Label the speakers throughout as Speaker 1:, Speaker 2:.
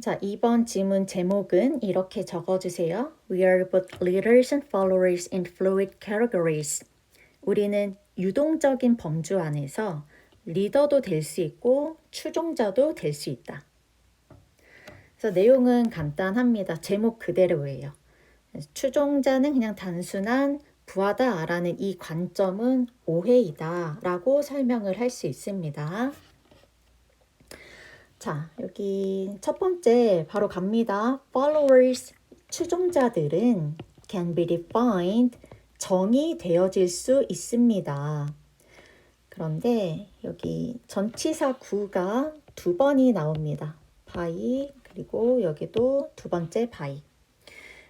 Speaker 1: 자, 이번 지문 제목은 이렇게 적어주세요. We are both leaders and followers in fluid categories. 우리는 유동적인 범주 안에서 리더도 될 수 있고 추종자도 될 수 있다. 그래서 내용은 간단합니다. 제목 그대로예요. 추종자는 그냥 단순한 부하다라는 이 관점은 오해이다라고 설명을 할 수 있습니다. 자, 여기 첫 번째 바로 갑니다. Followers, 추종자들은 can be defined, 정의되어질 수 있습니다. 그런데 여기 전치사 구가 두 번이 나옵니다. by 그리고 여기도 두 번째 by.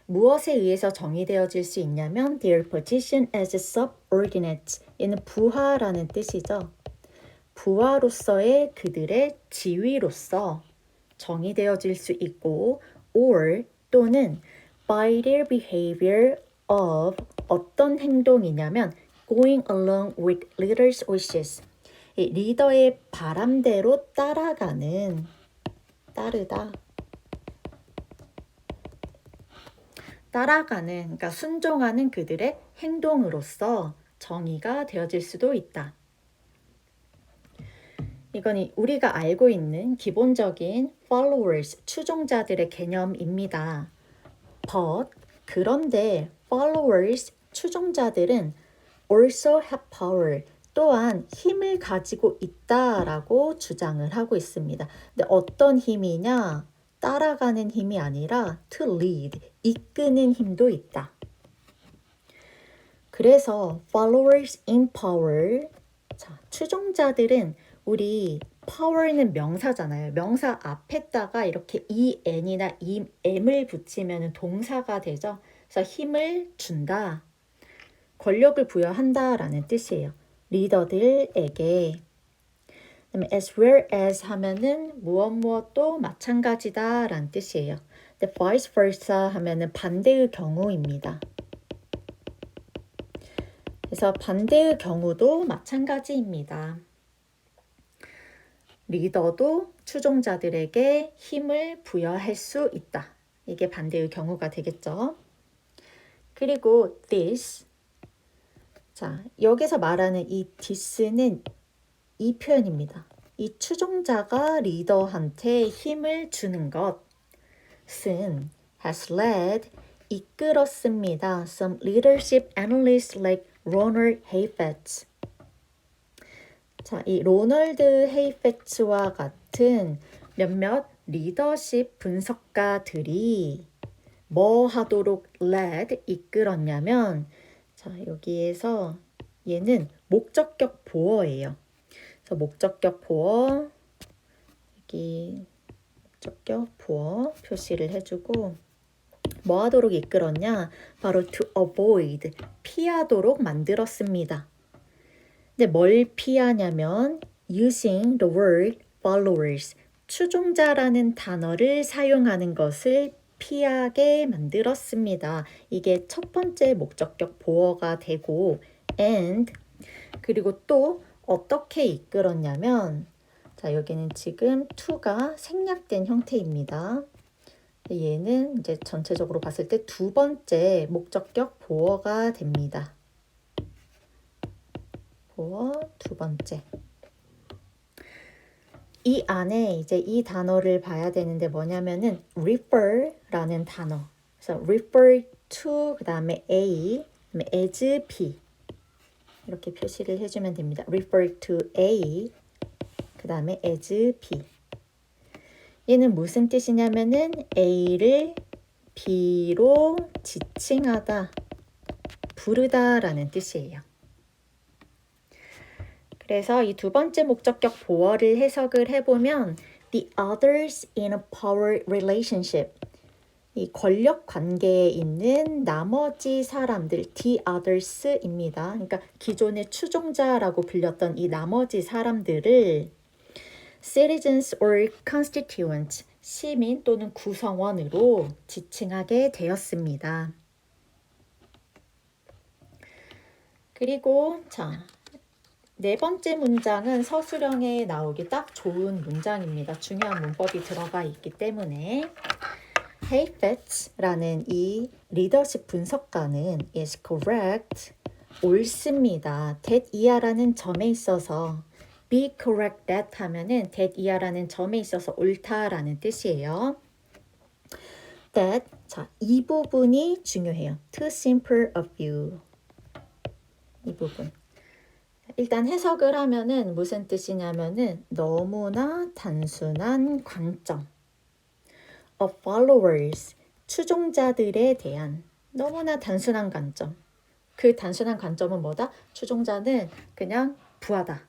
Speaker 1: 무엇에 의해서 정의되어질 수 있냐면 their position as subordinates 얘는 부하라는 뜻이죠. 부하로서의 그들의 지위로서 정의되어질 수 있고 or 또는 by their behavior of 어떤 행동이냐면 going along with leaders' wishes 이 리더의 바람대로 따라가는 따르다 따라가는 그러니까 순종하는 그들의 행동으로서 정의가 되어질 수도 있다. 이건 우리가 알고 있는 기본적인 followers, 추종자들의 개념입니다. But 그런데 followers, 추종자들은 also have power, 또한 힘을 가지고 있다라고 주장을 하고 있습니다. 근데 어떤 힘이냐? 따라가는 힘이 아니라 to lead, 이끄는 힘도 있다. 그래서 followers in power, 자, 추종자들은 우리 power는 명사잖아요. 명사 앞에다가 이렇게 en이나 m을 붙이면 동사가 되죠. 그래서 힘을 준다. 권력을 부여한다 라는 뜻이에요. 리더들에게. 그다음에 as well as 하면은 무엇 무엇도 마찬가지다 라는 뜻이에요. 근데 vice versa 하면은 반대의 경우입니다. 그래서 반대의 경우도 마찬가지입니다. 리더도 추종자들에게 힘을 부여할 수 있다. 이게 반대의 경우가 되겠죠. 그리고 this. 자, 여기서 말하는 이 this는 이 표현입니다. 이 추종자가 리더한테 힘을 주는 것은 has led 이끌었습니다. Some leadership analysts like Ronald Heifetz 자, 이 로널드 헤이페츠와 같은 몇몇 리더십 분석가들이 뭐 하도록 led 이끌었냐면 자, 여기에서 얘는 목적격 보어예요. 그래서 목적격 보어 여기 목적격 보어 표시를 해주고 뭐 하도록 이끌었냐? 바로 to avoid 피하도록 만들었습니다. 근데 뭘 피하냐면 using the word followers 추종자라는 단어를 사용하는 것을 피하게 만들었습니다. 이게 첫 번째 목적격 보어가 되고 and 그리고 또 어떻게 이끌었냐면 자 여기는 지금 to가 생략된 형태입니다. 얘는 이제 전체적으로 봤을 때 두 번째 목적격 보어가 됩니다. 보어 두 번째. 이 안에 이제 이 단어를 봐야 되는데 뭐냐면은 refer라는 단어. 그래서 refer to 그다음에 a, 그다음에 as p 이렇게 표시를 해주면 됩니다. refer to a 그다음에 as p. 얘는 무슨 뜻이냐면은 a를 b로 지칭하다, 부르다라는 뜻이에요. 그래서 이 두 번째 목적격 보어를 해석을 해보면 the others in a power relationship 이 권력 관계에 있는 나머지 사람들, the others입니다. 그러니까 기존의 추종자라고 불렸던 이 나머지 사람들을 citizens or constituents, 시민 또는 구성원으로 지칭하게 되었습니다. 그리고 자, 네 번째 문장은 서술형에 나오기 딱 좋은 문장입니다. 중요한 문법이 들어가 있기 때문에 Hayfets라는 이 리더십 분석가는 is correct 옳습니다. that 이하라는 점에 있어서 be correct that 하면은 that 이하라는 점에 있어서 옳다라는 뜻이에요. that 자, 이 부분이 중요해요. too simple of you. 이 부분. 일단 해석을 하면은 무슨 뜻이냐면은 너무나 단순한 관점. of followers 추종자들에 대한 너무나 단순한 관점. 그 단순한 관점은 뭐다? 추종자는 그냥 부하다.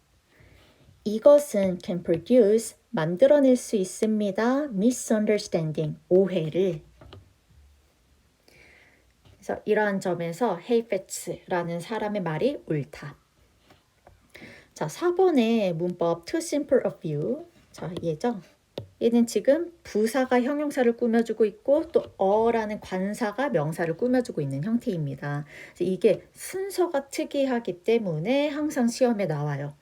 Speaker 1: 이것은 can produce 만들어낼 수 있습니다. misunderstanding 오해를. 그래서 이러한 점에서 헤이페츠라는 사람의 말이 옳다. 자, 4번의 문법 too simple of you. 자, 얘죠. 얘는 지금 부사가 형용사를 꾸며주고 있고 또 어라는 관사가 명사를 꾸며주고 있는 형태입니다. 이게 순서가 특이하기 때문에 항상 시험에 나와요.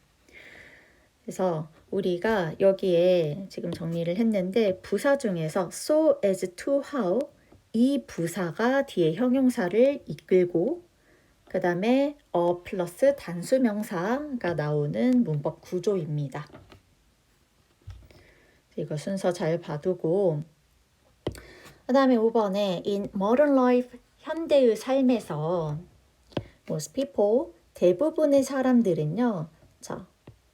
Speaker 1: 그래서 우리가 여기에 지금 정리를 했는데 부사 중에서 so as to how 이 부사가 뒤에 형용사를 이끌고 그 다음에 어 플러스 단수 명사가 나오는 문법 구조입니다. 이거 순서 잘 봐두고. 그 다음에 5번에 in modern life 현대의 삶에서 most people 대부분의 사람들은요 자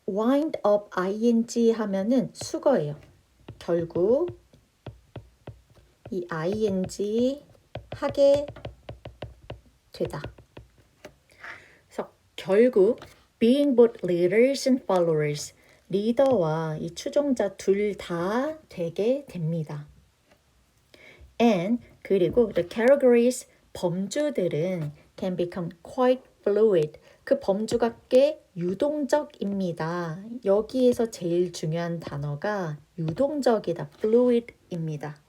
Speaker 1: wind up ing 하면은 수거예요. 결국 이 ing 하게 되다 결국 being both leaders and followers 리더와 이 추종자 둘 다 되게 됩니다. And 그리고 the categories 범주들은 can become quite fluid. 그 범주가 꽤 유동적입니다. 여기에서 제일 중요한 단어가 유동적이다. fluid입니다.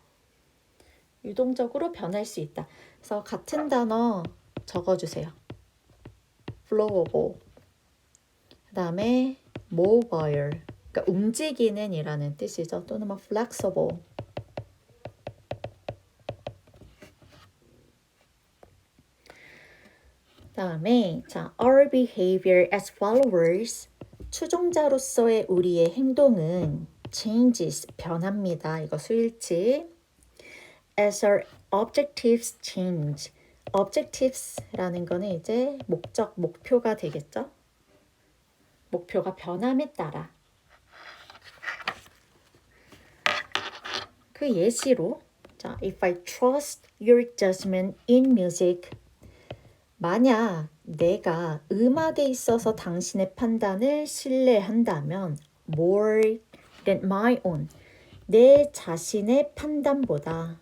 Speaker 1: 유동적으로 변할 수 있다. 그래서 같은 단어 적어주세요. Flowable. 그 다음에 mobile, 그러니까 움직이는 이라는 뜻이죠. 또는 뭐 flexible. 다음에 자, our behavior as followers 추종자로서의 우리의 행동은 changes 변합니다. 이거 수일치. as our objectives change. Objectives라는 거는 이제 목적, 목표가 되겠죠. 목표가 변함에 따라 그 예시로 자, if I trust your judgment in music 만약 내가 음악에 있어서 당신의 판단을 신뢰한다면 more than my own 내 자신의 판단보다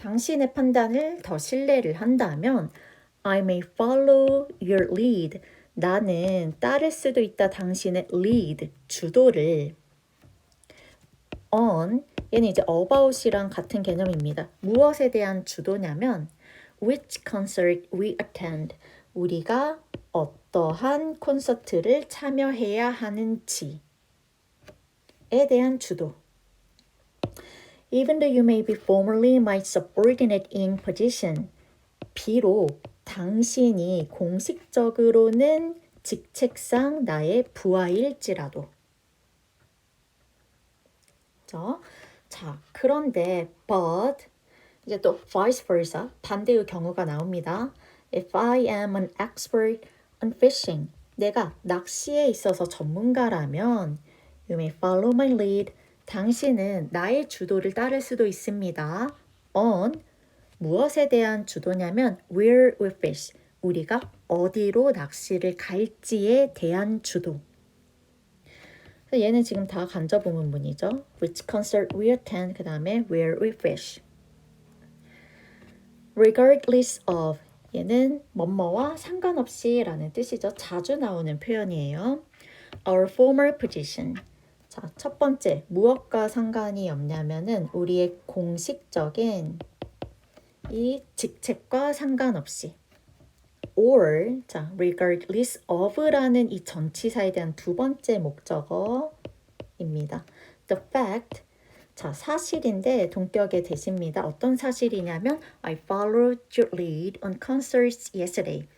Speaker 1: 당신의 판단을 더 신뢰를 한다면 I may follow your lead. 나는 따를 수도 있다 당신의 lead, 주도를. on, 얘는 이제 about이랑 같은 개념입니다. 무엇에 대한 주도냐면 which concert we attend. 우리가 어떠한 콘서트를 참여해야 하는지에 대한 주도. Even though you may be formerly my subordinate in position. 비록 당신이 공식적으로는 직책상 나의 부하일지라도. 자, 자, 그런데 but 이제 또 vice versa 반대의 경우가 나옵니다. If I am an expert on fishing, 내가 낚시에 있어서 전문가라면 you may follow my lead. 당신은 나의 주도를 따를 수도 있습니다. on 무엇에 대한 주도냐면 where we fish. 우리가 어디로 낚시를 갈지에 대한 주도. 얘는 지금 다 간접응문문이죠. Which concert we attend. 그 다음에 where we fish. Regardless of. 얘는 뭐뭐와 상관없이 라는 뜻이죠. 자주 나오는 표현이에요. Our former position. 자, 첫 번째, 무엇과 상관이 없냐면은 우리의 공식적인 이 직책과 상관없이 or 자 regardless of라는 이 전치사에 대한 두 번째 목적어입니다. The fact 자 사실인데 동격의 대시입니다. 어떤 사실이냐면 I followed your lead on concerts yesterday.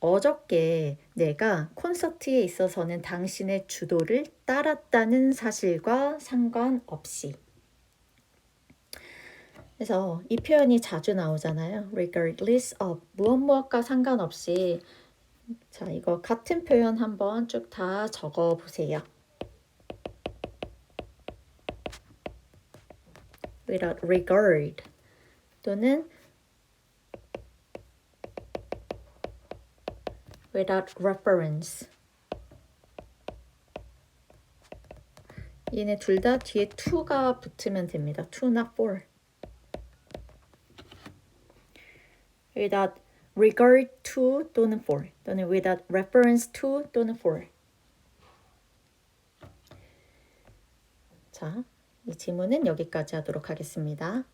Speaker 1: 어저께 내가 콘서트에 있어서는 당신의 주도를 따랐다는 사실과 상관없이. 그래서 이 표현이 자주 나오잖아요. regardless of 무엇 무엇과 상관없이 자 이거 같은 표현 한번 쭉 다 적어 보세요. without regard 또는 without reference 얘네 둘 다 뒤에 to가 붙으면 됩니다. to나 for without regard to 또는 for 또는 without reference to 또는 for 자, 이 지문은 여기까지 하도록 하겠습니다.